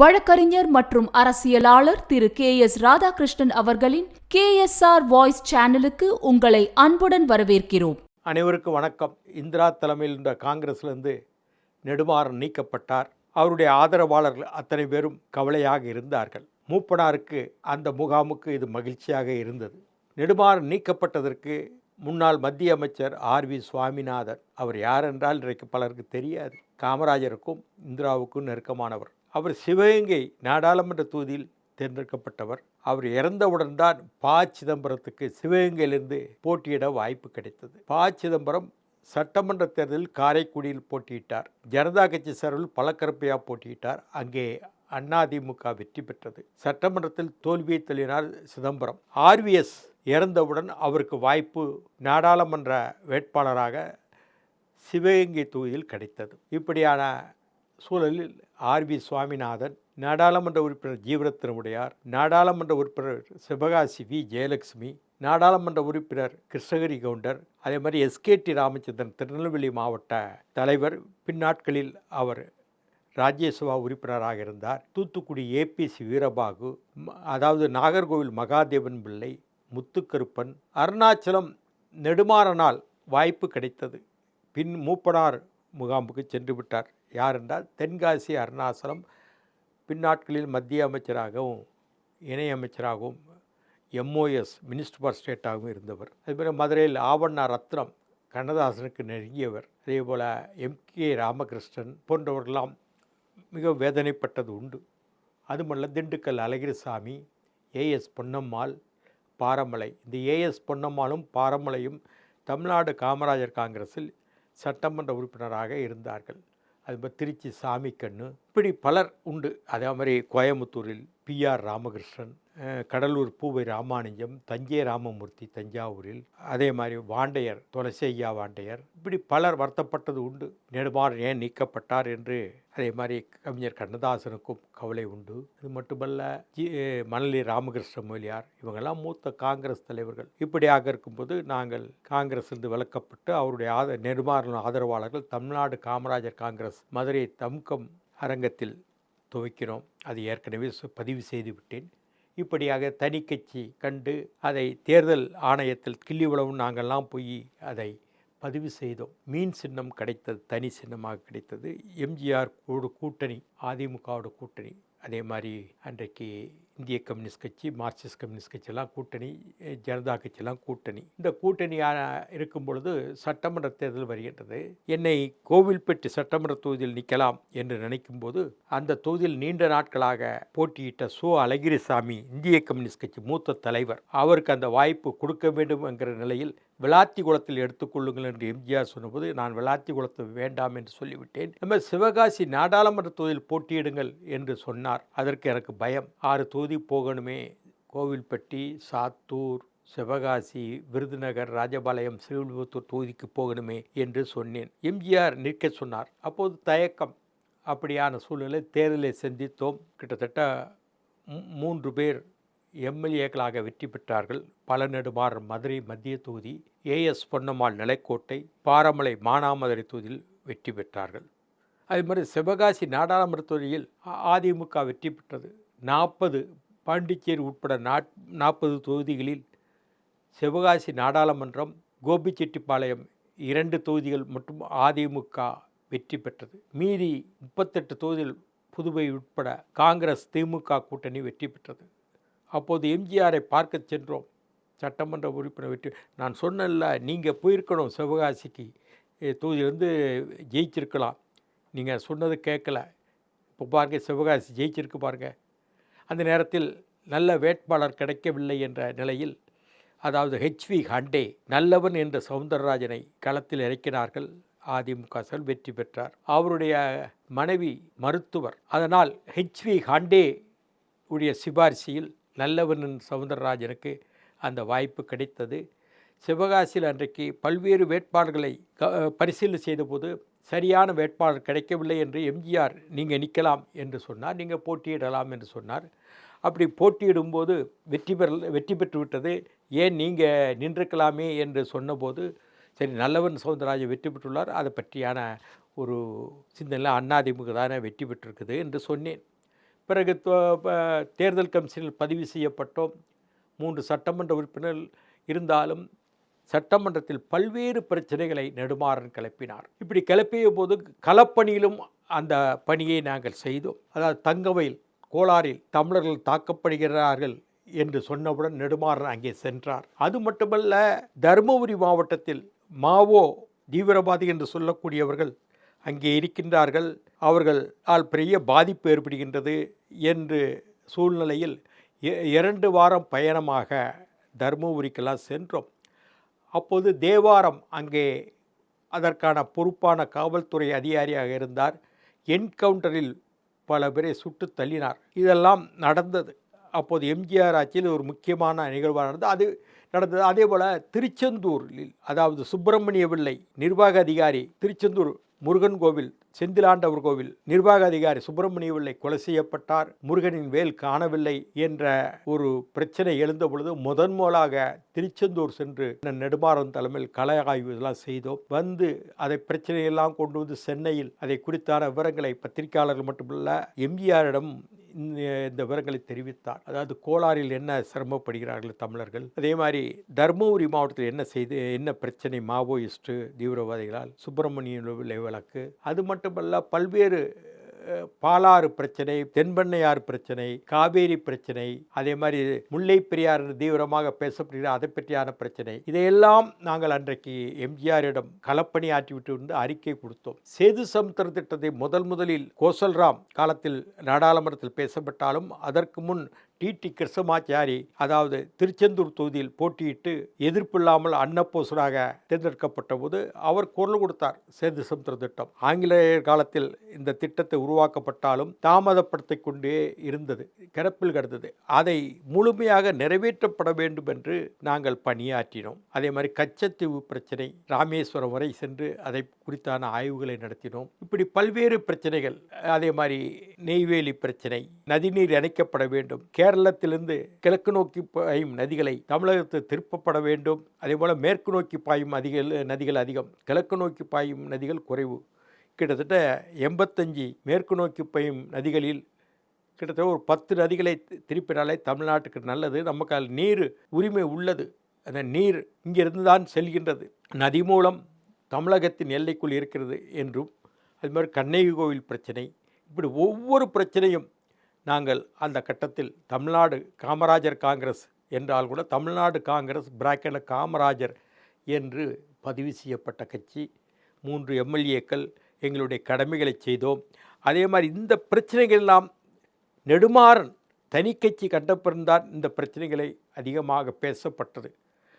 வழக்கறிஞர் மற்றும் அரசியலாளர் திரு கே எஸ் ராதாகிருஷ்ணன் அவர்களின் கே எஸ் ஆர் வாய்ஸ் சேனலுக்கு உங்களை அன்புடன் வரவேற்கிறோம். அனைவருக்கும் வணக்கம். இந்திரா தலைமையில் இருந்த காங்கிரஸ்லேருந்து நெடுமாறன் நீக்கப்பட்டார். அவருடைய ஆதரவாளர்கள் அத்தனை பேரும் கவலையாக இருந்தார்கள். மூப்பனாருக்கு அந்த முகாமுக்கு இது மகிழ்ச்சியாக இருந்தது. நெடுமாறன் நீக்கப்பட்டதற்கு முன்னாள் மத்திய அமைச்சர் ஆர் வி சுவாமிநாதன் அவர் யார் என்றால் இன்றைக்கு பலருக்கு தெரியாது. காமராஜருக்கும் இந்திராவுக்கும் நெருக்கமானவர். அவர் சிவகங்கை நாடாளுமன்ற தொகுதியில் தேர்ந்தெடுக்கப்பட்டவர். அவர் இறந்தவுடன் தான் ப. சிதம்பரத்துக்கு சிவகங்கையிலிருந்து போட்டியிட வாய்ப்பு கிடைத்தது. ப. சிதம்பரம் சட்டமன்ற தேர்தலில் காரைக்குடியில் போட்டியிட்டார். ஜனதா கட்சி சார்பில் பலக்கரப்பையா போட்டியிட்டார். அங்கே அதிமுக வெற்றி பெற்றது. சட்டமன்றத்தில் தோல்வியை தள்ளினார் சிதம்பரம். ஆர்விஎஸ் இறந்தவுடன் அவருக்கு வாய்ப்பு நாடாளுமன்ற வேட்பாளராக சிவகங்கை தொகுதியில் கிடைத்தது. இப்படியான சூழலில் ஆர்வி சுவாமிநாதன் நாடாளுமன்ற உறுப்பினர் ஜீவரத்தினமுடையார் நாடாளுமன்ற உறுப்பினர் சிவகாசி வி. ஜெயலட்சுமி நாடாளுமன்ற உறுப்பினர் கிருஷ்ணகிரி கவுண்டர் அதே மாதிரி எஸ்கேடி ராமச்சந்திரன் திருநெல்வேலி மாவட்ட தலைவர் பின்னாட்களில் அவர் ராஜ்யசபா உறுப்பினராக இருந்தார். தூத்துக்குடி ஏபிசி வீரபாகு அதாவது நாகர்கோவில் மகாதேவன் பிள்ளை முத்துக்கருப்பன் அருணாச்சலம் நெடுமாறனால் வாய்ப்பு கிடைத்தது. பின் மூப்பனார் முகாமுக்கு சென்று விட்டார். யார் என்றால் தென்காசி அருணாசலம் பின்னாட்களில் மத்திய அமைச்சராகவும் இணையமைச்சராகவும் எம்ஓஎஸ் மினிஸ்டர் ஃபார் ஸ்டேட்டாகவும் இருந்தவர். அதுமாதிரி மதுரையில் ஆவண்ணா ரத்னம் கண்ணதாசனுக்கு நெருங்கியவர். அதே போல் எம்கே ராமகிருஷ்ணன் போன்றவர்களெல்லாம் மிக வேதனைப்பட்டது உண்டு. அதுமல்ல திண்டுக்கல் அழகிரிசாமி ஏஎஸ் பொன்னம்மாள் பாரமலை. இந்த ஏஎஸ் பொன்னம்மாளும் பாரமலையும் தமிழ்நாடு காமராஜர் காங்கிரஸில் சட்டமன்ற உறுப்பினராக இருந்தார்கள். அது மாதிரி திருச்சி சாமிக்கண்ணு. இப்படி பலர் உண்டு. அதே மாதிரி கோயம்புத்தூரில் பிஆர் ராமகிருஷ்ணன் கடலூர் பூவை ராமானுஜம் தஞ்சை ராமமூர்த்தி தஞ்சாவூரில் அதே மாதிரி வாண்டையர் துளசையா வாண்டையர் இப்படி பலர் வருத்தப்பட்டது உண்டு. நெடுமாறன் ஏன் நீக்கப்பட்டார் என்று அதே மாதிரி கவிஞர் கண்ணதாசனுக்கும் கவலை உண்டு. இது மட்டுமல்ல ஜி மணலி ராமகிருஷ்ண மொழியார் இவங்கெல்லாம் மூத்த காங்கிரஸ் தலைவர்கள். இப்படியாக இருக்கும்போது நாங்கள் காங்கிரஸ்லேருந்து விளக்கப்பட்டு அவருடைய ஆத நெடுமாறன் ஆதரவாளர்கள் தமிழ்நாடு காமராஜர் காங்கிரஸ் மதுரை தம்கம் அரங்கத்தில் துவைக்கிறோம். அது ஏற்கனவே பதிவு செய்து விட்டேன். இப்படியாக தனி கட்சி கண்டு அதை தேர்தல் ஆணையத்தில் கிள்ளிவளவும் நாங்கள்லாம் போய் அதை பதிவு செய்தோம். மீன் சின்னம் கிடைத்தது தனி சின்னமாக கிடைத்தது. எம்ஜிஆர் கூடு கூட்டணி அதிமுகவோட கூட்டணி. அதே மாதிரி அன்றைக்கு இந்திய கம்யூனிஸ்ட் கட்சி மார்க்சிஸ்ட் கம்யூனிஸ்ட் கட்சியெல்லாம் கூட்டணி ஜனதா கட்சியெல்லாம் கூட்டணி. இந்த கூட்டணியாக இருக்கும் பொழுது சட்டமன்ற தேர்தல் வருகின்றது. என்னை கோவில்பட்டி சட்டமன்ற தொகுதியில் நிற்கலாம் என்று நினைக்கும் போது அந்த தொகுதியில் நீண்ட நாட்களாக போட்டியிட்ட சோ அழகிரிசாமி இந்திய கம்யூனிஸ்ட் கட்சி மூத்த தலைவர் அவருக்கு அந்த வாய்ப்பு கொடுக்க வேண்டும் என்கிற நிலையில் விளாத்தி குளத்தில் எடுத்துக்கொள்ளுங்கள் என்று எம்ஜிஆர் சொன்னபோது நான் விளாத்தி குளத்தை வேண்டாம் என்று சொல்லிவிட்டேன். நம்ம சிவகாசி நாடாளுமன்ற தொகுதியில் போட்டியிடுங்கள் என்று சொன்னார். அதற்கு எனக்கு பயம். ஆறு தொகுதி போகணுமே. கோவில்பட்டி சாத்தூர் சிவகாசி விருதுநகர் ராஜபாளையம் ஸ்ரீவில்லிபுத்தூர் தொகுதிக்கு போகணுமே என்று சொன்னேன். எம்ஜிஆர் நிற்க சொன்னார். அப்போது தயக்கம். அப்படியான சூழ்நிலை தேர்தலை சந்தித்தோம். கிட்டத்தட்ட மூன்று பேர் எம்எல்ஏக்களாக வெற்றி பெற்றார்கள். பழநெடுமாறன் மதுரை மத்திய தொகுதி ஏஎஸ் பொன்னம்மாள் நிலைக்கோட்டை பாரமலை மானாமதுரை தொகுதியில் வெற்றி பெற்றார்கள். அதே மாதிரி சிவகாசி நாடாளுமன்ற தொகுதியில் அதிமுக வெற்றி பெற்றது. நாற்பது பாண்டிச்சேரி உட்பட நாட் நாற்பது தொகுதிகளில் சிவகாசி நாடாளுமன்றம் கோபிச்செட்டிப்பாளையம் இரண்டு தொகுதிகள் மற்றும் அதிமுக வெற்றி பெற்றது. மீதி முப்பத்தெட்டு தொகுதியில் புதுவை உட்பட காங்கிரஸ் திமுக கூட்டணி வெற்றி பெற்றது. அப்போது எம்ஜிஆரை பார்க்க சென்றோம். சட்டமன்ற உறுப்பினர் வெற்றி நான் சொன்னேன்ல நீங்கள் போயிருக்கணும் சிவகாசிக்கு. தொகுதியிலேருந்து ஜெயிச்சிருக்கலாம். நீங்கள் சொன்னது கேட்கல. இப்போ பாருங்க சிவகாசி ஜெயிச்சிருக்கு பாருங்கள் அந்த நேரத்தில் நல்ல வேட்பாளர் கிடைக்கவில்லை என்ற நிலையில் அதாவது ஹெச்வி ஹண்டே நல்லவன் என்ற சவுந்தரராஜனை களத்தில் இறக்கினார்கள். அதிமுக செல் வெற்றி பெற்றார். அவருடைய மனைவி மருத்துவர். அதனால் ஹெச்வி ஹண்டே உடைய சிபாரிசியில் நல்லவன் சவுந்தரராஜனுக்கு அந்த வாய்ப்பு கிடைத்தது. சிவகாசியில் அன்றைக்கு பல்வேறு வேட்பாளர்களை க பரிசீலனை செய்தபோது சரியான வேட்பாளர் கிடைக்கவில்லை என்று எம்ஜிஆர் நீங்கள் நிற்கலாம் என்று சொன்னார். நீங்கள் போட்டியிடலாம் என்று சொன்னார். அப்படி போட்டியிடும்போது வெற்றி பெற வெற்றி பெற்று விட்டது ஏன் நீங்கள் நின்றுக்கலாமே என்று சொன்னபோது சரி நல்லவன் சவுந்தரராஜன் வெற்றி பெற்றுள்ளார். அதை பற்றியான ஒரு சிந்தனையில் அண்ணாதிமுக தானே வெற்றி பெற்றிருக்குது என்று சொன்னேன். பிறகு தேர்தல் கமிஷனில் பதிவு செய்யப்பட்டோம். மூன்று சட்டமன்ற உறுப்பினர் இருந்தாலும் சட்டமன்றத்தில் பல்வேறு பிரச்சனைகளை நெடுமாறன் கிளப்பினார். இப்படி கிளப்பிய போது களப்பணியிலும் அந்த பணியை நாங்கள் செய்தோம். அதாவது தங்கவையில் கோளாறில் தமிழர்கள் தாக்கப்படுகிறார்கள் என்று சொன்னவுடன் நெடுமாறன் அங்கே சென்றார். அது மட்டுமல்ல தருமபுரி மாவட்டத்தில் மாவோ தீவிரவாதி என்று சொல்லக்கூடியவர்கள் அங்கே இருக்கின்றார்கள். அவர்கள் ஆல் பெரிய பாதிப்பு ஏற்படுகின்றது என்று சூழ்நிலையில் இ- இரண்டு வாரம் பயணமாக தருமபுரிக்கெல்லாம் சென்றோம். அப்போது தேவாரம் அங்கே அதற்கான பொறுப்பான காவல்துறை அதிகாரியாக இருந்தார். என்கவுண்டரில் பல பேரை சுட்டு தள்ளினார். இதெல்லாம் நடந்தது. அப்போது எம்ஜிஆர் ஆட்சியில் ஒரு முக்கியமான நிகழ்வாக நடந்தது. அது நடந்தது. அதே போல் திருச்செந்தூரில் அதாவது சுப்பிரமணிய பிள்ளை நிர்வாக அதிகாரி திருச்செந்தூர் முருகன் கோவில் செந்திலாண்டவர் கோவில் நிர்வாக அதிகாரி சுப்பிரமணிய பிள்ளை கொலை செய்யப்பட்டார். முருகனின் வேல் காணவில்லை என்ற ஒரு பிரச்சனை எழுந்த பொழுது முதன் முதலாக திருச்செந்தூர் சென்று நெடுமாறன் தலைமையில் கலை ஆய்வு இதெல்லாம் செய்தோம். வந்து அதை பிரச்சனையெல்லாம் கொண்டு வந்து சென்னையில் அதை குறித்தான விவரங்களை பத்திரிகையாளர்கள் மட்டுமல்ல எம்ஜிஆரிடம் இந்த இந்த விவரங்களை தெரிவித்தார் அதாவது கோளாறில் என்ன சிரமப்படுகிறார்கள் தமிழர்கள் அதே மாதிரி தர்மபுரி மாவட்டத்தில் என்ன செய்து என்ன பிரச்சனை மாவோயிஸ்ட்டு தீவிரவாதிகளால் சுப்பிரமணிய வழக்கு அது மட்டுமல்ல பல்வேறு பாலாறு பிரச்சனை தென்பண்ணையாறு பிரச்சனை காவேரி பிரச்சனை அதே மாதிரி முல்லை பெரியார் தீவிரமாக பேசப்படுகிற அதை பற்றியான பிரச்சனை. இதையெல்லாம் நாங்கள் அன்றைக்கு எம்ஜிஆரிடம் களப்பணி ஆற்றிவிட்டு வந்து அறிக்கை கொடுத்தோம். சேது சமுத்திர திட்டத்தை முதல் முதலில் கோசல்ராம் காலத்தில் நாடாளுமன்றத்தில் பேசப்பட்டாலும் அதற்கு முன் டிடி கிருஷ்ணமாச்சாரி அதாவது திருச்செந்தூர் தொகுதியில் போட்டியிட்டு எதிர்ப்பில்லாமல் அன்னப்போசராக தேர்ந்தெடுக்கப்பட்ட போது அவர் குரல் கொடுத்தார் சேது சமுத்திர திட்டம். ஆங்கிலேயர் காலத்தில் இந்த திட்டத்தை உருவாக்கப்பட்டாலும் தாமதப்படுத்திக் கொண்டே இருந்தது கிடப்பில் கிடந்தது. அதை முழுமையாக நிறைவேற்றப்பட வேண்டும் என்று நாங்கள் பணியாற்றினோம். அதே மாதிரி கச்சத்தீவு பிரச்சனை ராமேஸ்வரம் வரை சென்று அதை குறித்தான ஆய்வுகளை நடத்தினோம். இப்படி பல்வேறு பிரச்சனைகள் அதே மாதிரி நெய்வேலி பிரச்சனை நதிநீர் இணைக்கப்பட வேண்டும் கேரளத்திலிருந்து கிழக்கு நோக்கி பாயும் நதிகளை தமிழகத்தில் திருப்பப்பட வேண்டும். அதே போல் மேற்கு நோக்கி பாயும் அதிகள் நதிகள் அதிகம். கிழக்கு நோக்கி பாயும் நதிகள் குறைவு. கிட்டத்தட்ட எண்பத்தஞ்சு மேற்கு நோக்கி பாயும் நதிகளில் கிட்டத்தட்ட ஒரு பத்து நதிகளை திருப்பினாலே தமிழ்நாட்டுக்கு நல்லது. நமக்கு அதில் நீர் உரிமை உள்ளது. அந்த நீர் இங்கிருந்து தான் செல்கின்றது. நதி மூலம் தமிழகத்தின் எல்லைக்குள் இருக்கிறது என்றும் அது மாதிரி கண்ணகி கோவில் பிரச்சனை. இப்படி ஒவ்வொரு பிரச்சனையும் நாங்கள் அந்த கட்டத்தில் தமிழ்நாடு காமராஜர் காங்கிரஸ் என்றால் கூட தமிழ்நாடு காங்கிரஸ் பிராக்கெட்டில் காமராஜர் என்று பதிவு செய்யப்பட்ட கட்சி. மூன்று எம்எல்ஏக்கள் எங்களுடைய கடமைகளை செய்தோம். அதே மாதிரி இந்த பிரச்சனைகள் எல்லாம் நெடுமாறன் தனி கட்சி கண்டப்பிறந்தான் இந்த பிரச்சனைகளை அதிகமாக பேசப்பட்டது.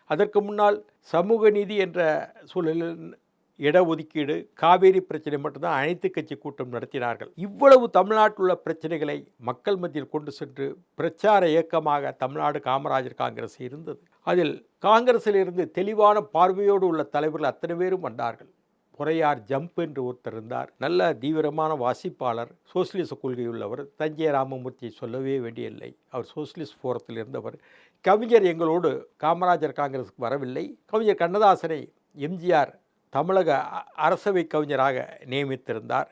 அதற்கு முன்னால் சமூக நீதி என்ற சூழலில் இடஒதுக்கீடு காவேரி பிரச்சனை மட்டும்தான் அனைத்து கட்சி கூட்டம் நடத்தினார்கள். இவ்வளவு தமிழ்நாட்டில் உள்ள பிரச்சனைகளை மக்கள் மத்தியில் கொண்டு சென்று பிரச்சார இயக்கமாக தமிழ்நாடு காமராஜர் காங்கிரஸ் இருந்தது. அதில் காங்கிரஸில் இருந்து தெளிவான பார்வையோடு உள்ள தலைவர்கள் அத்தனை பேரும் வந்தார்கள். பொறையார் ஜம்ப் என்று ஒருத்தர் இருந்தார். நல்ல தீவிரமான வாசிப்பாளர் சோசியலிச கொள்கையுள்ளவர். தஞ்சை ராமமூர்த்தியை சொல்லவே வேண்டியதில்லை. அவர் சோசியலிஸ்ட் ஃபோரத்தில் இருந்தவர். கவிஞர் எங்களோடு காமராஜர் காங்கிரஸுக்கு வரவில்லை. கவிஞர் கண்ணதாசனை எம்ஜிஆர் தமிழக அரசவை கவிஞராக நியமித்திருந்தார்.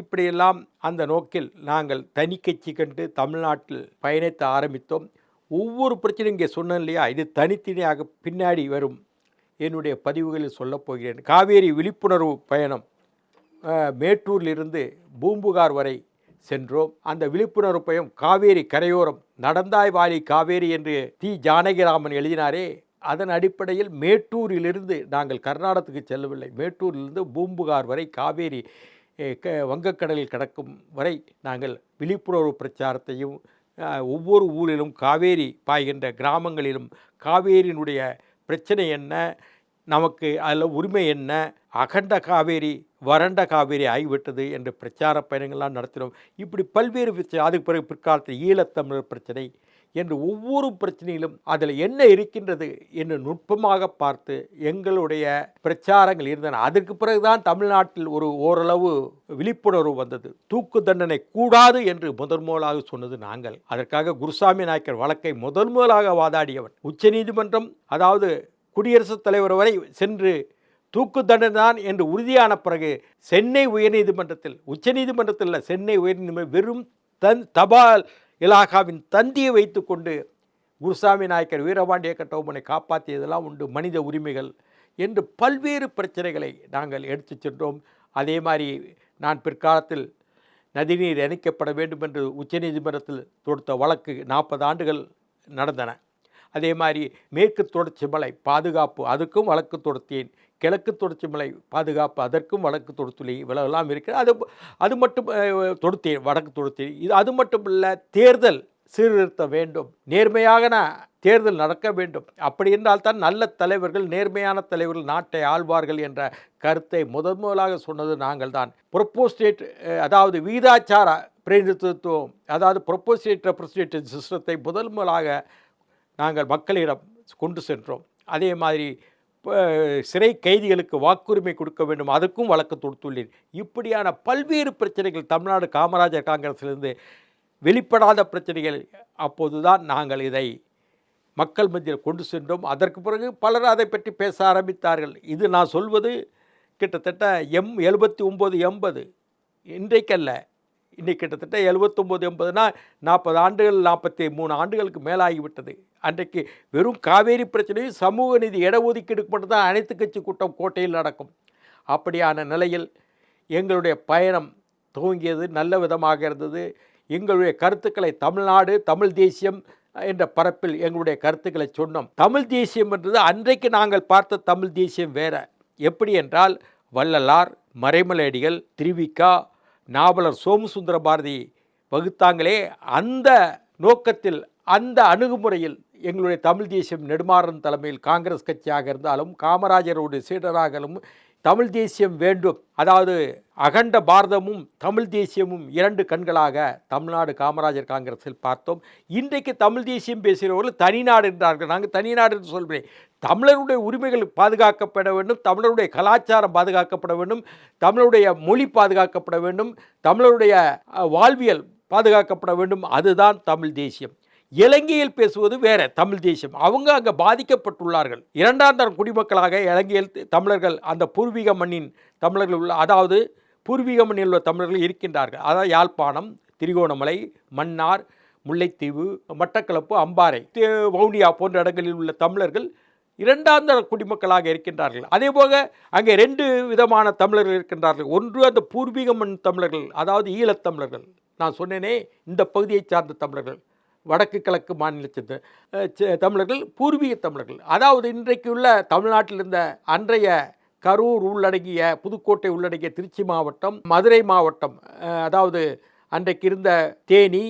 இப்படியெல்லாம் அந்த நோக்கில் நாங்கள் தனி கட்சி கண்டு தமிழ்நாட்டில் பயணித்து ஆரம்பித்தோம். ஒவ்வொரு பிரச்சனையும் இங்கே சொன்னேன் இல்லையா? இது தனித்தனியாக பின்னாடி வரும் என்னுடைய பதிவுகளில் சொல்லப் போகிறேன். காவேரி விழிப்புணர்வு பயணம் மேட்டூரிலிருந்து பூம்புகார் வரை சென்றோம். அந்த விழிப்புணர்வு பயணம் காவேரி கரையோரம் நடந்தாய் வாலி காவேரி என்று தி ஜானகிராமன் எழுதினாரே அதன் அடிப்படையில் மேட்டூரிலிருந்து நாங்கள் கர்நாடகத்துக்கு செல்லவில்லை. மேட்டூரிலிருந்து பூம்புகார் வரை காவேரி க வங்கக்கடலில் கிடக்கும் வரை நாங்கள் விழிப்புணர்வு பிரச்சாரத்தையும் ஒவ்வொரு ஊரிலும் காவேரி பாய்கின்ற கிராமங்களிலும் காவேரியினுடைய பிரச்சனை என்ன நமக்கு அதில் உரிமை என்ன அகண்ட காவேரி வறண்ட காவேரி ஆகிவிட்டது என்ற பிரச்சார பயணங்கள்லாம் நடத்தினோம். இப்படி பல்வேறு பிரச்சனை அதுக்கு பிறகு பிற்காலத்தில் ஈழத்தமிழர் பிரச்சனை என்று ஒவ்வொரு பிரச்சனையிலும் அதில் என்ன இருக்கின்றது என்று நுட்பமாக பார்த்து எங்களுடைய பிரச்சாரங்கள் இருந்தன. அதற்கு பிறகுதான் தமிழ்நாட்டில் ஒரு ஓரளவு விழிப்புணர்வு வந்தது. தூக்கு தண்டனை கூடாது என்று முதன் முதலாக சொன்னது நாங்கள். அதற்காக குருசாமி நாயக்கர் வழக்கை முதன் முதலாக வாதாடியவன் உச்சநீதிமன்றம் அதாவது குடியரசுத் தலைவர் வரை சென்று தூக்கு தண்டனை தான் என்று உறுதியான பிறகு சென்னை உயர்நீதிமன்றத்தில் உச்சநீதிமன்றத்தில் சென்னை உயர்நீதிமன்றம் வெறும் தன் தபால் இலாகாவின் தந்தியை வைத்துக்கொண்டு குருசாமி நாயக்கர் வீரபாண்டிய கட்டபொம்மனை காப்பாற்றியதெல்லாம் உண்டு மனித உரிமைகள் என்று பல்வேறு பிரச்சனைகளை நாங்கள் எடுத்து சென்றோம். அதே மாதிரி நான் பிற்காலத்தில் நதிநீர் இணைக்கப்பட வேண்டும் என்று உச்சநீதிமன்றத்தில் தொடுத்த வழக்கு நாற்பது ஆண்டுகள் நடந்தன. அதே மாதிரி மேற்கு தொடர்ச்சி மலை பாதுகாப்பு அதுக்கும் வழக்கு தொடுத்தேன் கிழக்கு தொடர்ச்சி மலை பாதுகாப்பு அதற்கும் வழக்கு தொடுத்துள்ளேன் இவ்வளவெல்லாம் இருக்குது அது அது மட்டும் தொடுத்தேன் வழக்கு தொடுத்தேன் இது அது மட்டும் இல்லை தேர்தல் சீர்திருத்த வேண்டும் நேர்மையாக தேர்தல் நடக்க வேண்டும். அப்படி என்றால் தான் நல்ல தலைவர்கள் நேர்மையான தலைவர்கள் நாட்டை ஆள்வார்கள் என்ற கருத்தை முதன் முதலாக சொன்னது நாங்கள் தான். ப்ரொப்போஸ்டேட் அதாவது வீதாச்சார பிரதிநிதித்துவம் அதாவது ப்ரொப்போஸ்டேட் ரெப்ரஸன்டேட்டிவ் சிஸ்டத்தை முதல் முதலாக நாங்கள் மக்களிடம் கொண்டு சென்றோம். அதே மாதிரி சிறை கைதிகளுக்கு வாக்குரிமை கொடுக்க வேண்டும். அதுக்கும் வழக்கு தொடுத்துள்ளேன். இப்படியான பல்வேறு பிரச்சனைகள் தமிழ்நாடு காமராஜர் காங்கிரஸிலிருந்து வெளிப்படாத பிரச்சனைகள். அப்போதுதான் நாங்கள் இதை மக்கள் மத்தியில் கொண்டு சென்றோம். அதற்கு பிறகு பலர் அதை பற்றி பேச ஆரம்பித்தார்கள். இது நான் சொல்வது கிட்டத்தட்ட எம் எழுபத்தி ஒம்பது எண்பது. இன்றைக்கல்ல. இன்றைக்கு கிட்டத்தட்ட எழுபத்தொம்போது எண்பதுனா நாற்பது ஆண்டுகள் நாற்பத்தி மூணு ஆண்டுகளுக்கு மேலாகிவிட்டது. அன்றைக்கு வெறும் காவேரி பிரச்சனையும் சமூக நீதி இடஒதுக்கீடுக்கு மட்டும்தான் அனைத்து கட்சி கூட்டம் கோட்டையில் நடக்கும். அப்படியான நிலையில் எங்களுடைய பயணம் துவங்கியது நல்ல விதமாக இருந்தது. எங்களுடைய கருத்துக்களை தமிழ்நாடு தமிழ் தேசியம் என்ற பரப்பில் எங்களுடைய கருத்துக்களை சொன்னோம். தமிழ் தேசியம் என்றது அன்றைக்கு நாங்கள் பார்த்த தமிழ் தேசியம் வேற. எப்படி என்றால் வள்ளலார் மறைமலையடிகள் திருவிக்கா நாவலர் சோமசுந்தர பாரதி வகுத்தாங்களே அந்த நோக்கத்தில் அந்த அணுகுமுறையில் எங்களுடைய தமிழ் தேசியம் நெடுமாறன் தலைமையில் காங்கிரஸ் கட்சியாக இருந்தாலும் காமராஜருடைய சீடராகலும் தமிழ் தேசியம் வேண்டும். அதாவது அகண்ட பாரதமும் தமிழ் தேசியமும் இரண்டு கண்களாக தமிழ்நாடு காமராஜர் காங்கிரஸில் பார்த்தோம். இன்றைக்கு தமிழ் தேசியம் பேசுகிறவர்கள் தனிநாடு என்றார்கள். நாங்கள் தனிநாடு என்று சொல்கிறேன் தமிழருடைய உரிமைகள் பாதுகாக்கப்பட வேண்டும். தமிழருடைய கலாச்சாரம் பாதுகாக்கப்பட வேண்டும். தமிழருடைய மொழி பாதுகாக்கப்பட வேண்டும். தமிழருடைய வாழ்வியல் பாதுகாக்கப்பட வேண்டும். அதுதான் தமிழ் தேசியம். இலங்கையில் பேசுவது வேற தமிழ் தேசியம். அவங்க அங்கே பாதிக்கப்பட்டுள்ளார்கள். இரண்டாம் தரம் குடிமக்களாக இலங்கையில் தமிழர்கள் அந்த பூர்வீக மண்ணின் தமிழர்கள் உள்ள அதாவது பூர்வீக மண்ணில் உள்ள தமிழர்கள் இருக்கின்றார்கள். அதாவது யாழ்ப்பாணம் திரிகோணமலை மன்னார் முல்லைத்தீவு மட்டக்களப்பு அம்பாறை தே- வவுனியா போன்ற இடங்களில் உள்ள தமிழர்கள் இரண்டாம் தர குடிமக்களாக இருக்கின்றார்கள். அதே போக அங்கே ரெண்டு விதமான தமிழர்கள் இருக்கின்றார்கள். ஒன்று அந்த பூர்வீக மண் தமிழர்கள் அதாவது ஈழத்தமிழர்கள் நான் சொன்னேனே இந்த பகுதியைச் சார்ந்த தமிழர்கள். வடக்கு கிழக்கு மாநிலத்தை தமிழர்கள் பூர்வீக தமிழர்கள். அதாவது இன்றைக்கு உள்ள தமிழ்நாட்டில் இருந்த அன்றைய கரூர் உள்ளடங்கிய புதுக்கோட்டை உள்ளடங்கிய திருச்சி மாவட்டம் மதுரை மாவட்டம் அதாவது அன்றைக்கு இருந்த தேனி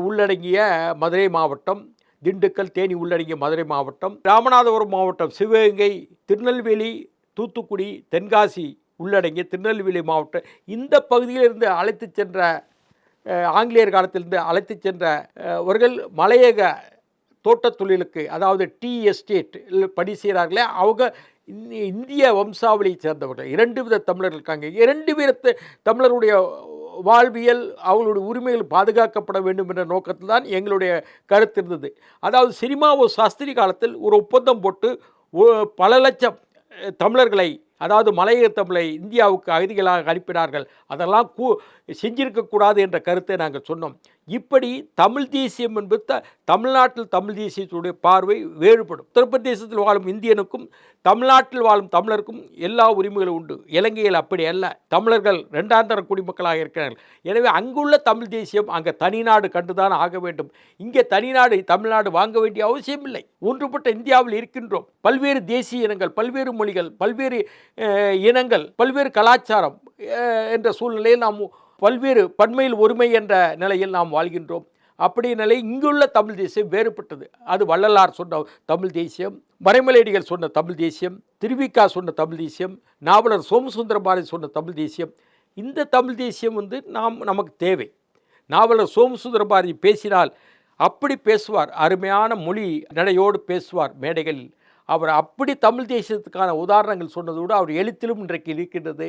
உள்ளடங்கிய மதுரை மாவட்டம் திண்டுக்கல் தேனி உள்ளடங்கிய மதுரை மாவட்டம் ராமநாதபுரம் மாவட்டம் சிவகங்கை திருநெல்வேலி தூத்துக்குடி தென்காசி உள்ளடங்கிய திருநெல்வேலி மாவட்டம் இந்த பகுதியிலிருந்து அழைத்துச் சென்ற ஆங்கிலேயர் காலத்திலிருந்து அழைத்துச் சென்ற அவர்கள் மலையக தோட்டத் தொழிலுக்கு அதாவது டீ எஸ்டேட் பணி செய்கிறார்களே அவங்க இந்திய வம்சாவளியை சேர்ந்தவர்கள். இரண்டு வித தமிழர்கள் இருக்காங்க. இரண்டு வித தமிழருடைய வாழ்வியல் அவங்களுடைய உரிமைகள் பாதுகாக்கப்பட வேண்டும் என்ற நோக்கத்தில் தான் எங்களுடைய கருத்து இருந்தது. அதாவது சினிமா ஒரு சாஸ்திரி காலத்தில் ஒரு ஒப்பந்தம் போட்டு பல லட்சம் தமிழர்களை அதாவது மலையக தமிழை இந்தியாவுக்கு அகதிகளாக அனுப்பினார்கள். அதெல்லாம் கூ செஞ்சிருக்கக்கூடாது என்ற கருத்தை நாங்கள் சொன்னோம். இப்படி தமிழ் தேசியம் என்பது த- தமிழ்நாட்டில் தமிழ் தேசியத்துடைய பார்வை வேறுபடும். உத்தரப்பிரதேசத்தில் வாழும் இந்தியனுக்கும் தமிழ்நாட்டில் வாழும் தமிழருக்கும் எல்லா உரிமைகளும் உண்டு. இலங்கையில் அப்படி அல்ல. தமிழர்கள் இரண்டாம் தர குடிமக்களாக இருக்கிறார்கள். எனவே அங்குள்ள தமிழ் தேசியம் அங்கே தனிநாடு கண்டுதான் ஆக வேண்டும். இங்கே தனிநாடு தமிழ்நாடு வாங்க வேண்டிய அவசியம் இல்லை. ஒன்றுபட்ட இந்தியாவில் இருக்கின்றோம். பல்வேறு தேசிய இனங்கள் பல்வேறு மொழிகள் பல்வேறு இனங்கள் பல்வேறு கலாச்சாரம் என்ற சூழ்நிலையில் நாம் பல்வேறு பன்மையில் ஒருமை என்ற நிலையில் நாம் வாழ்கின்றோம். அப்படி நிலை இங்குள்ள தமிழ் தேசியம் வேறுபட்டது. அது வள்ளலார் சொன்ன தமிழ் தேசியம் மறைமலையடிகள் சொன்ன தமிழ் தேசியம் திருவிக்கா சொன்ன தமிழ் தேசியம் நாவலர் சோமசுந்தர பாரதி சொன்ன தமிழ் தேசியம். இந்த தமிழ் தேசியம் வந்து நாம் நமக்கு தேவை. நாவலர் சோமசுந்தர பாரதி பேசினால் அப்படி பேசுவார். அருமையான மொழி நடையோடு பேசுவார் மேடைகளில். அவர் அப்படி தமிழ் தேசியத்துக்கான உதாரணங்கள் சொன்னதோடு அவர் எழுத்திலும் இன்றைக்கு இருக்கின்றது.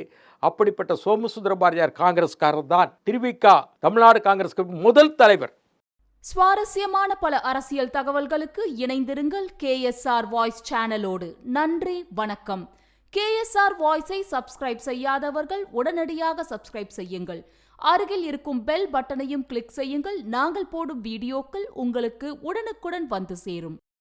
அப்படிப்பட்ட சோமசுந்தர பாரதியார் காங்கிரஸ்காரர் தான். திருவிக்கா தமிழ்நாடு காங்கிரஸ் முதல் தலைவர். சுவாரஸ்யமான பல அரசியல் தகவல்களுக்கு இணைந்திருங்கள் கேஎஸ்ஆர் வாய்ஸ் சேனலோடு. நன்றி வணக்கம். கேஎஸ்ஆர் வாய்ஸை சப்ஸ்கிரைப் செய்யாதவர்கள் உடனடியாக சப்ஸ்கிரைப் செய்யுங்கள். அருகில் இருக்கும் பெல் பட்டனையும் கிளிக் செய்யுங்கள். நாங்கள் போடும் வீடியோக்கள் உங்களுக்கு உடனுக்குடன் வந்து சேரும்.